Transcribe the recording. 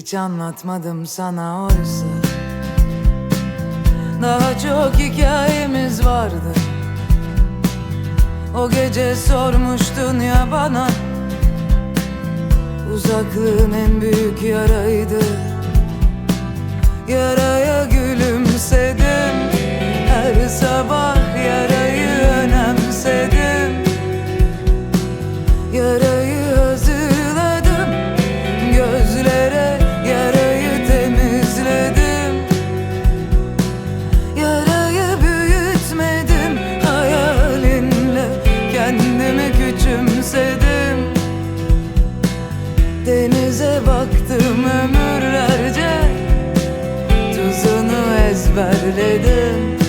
Hiç anlatmadım sana oysa. Daha çok hikayemiz vardı. O gece sormuştun ya bana. Uzaklığın en büyük yaraydı. Yaraya Denize baktım ömürlerce. Tuzunu ezberledim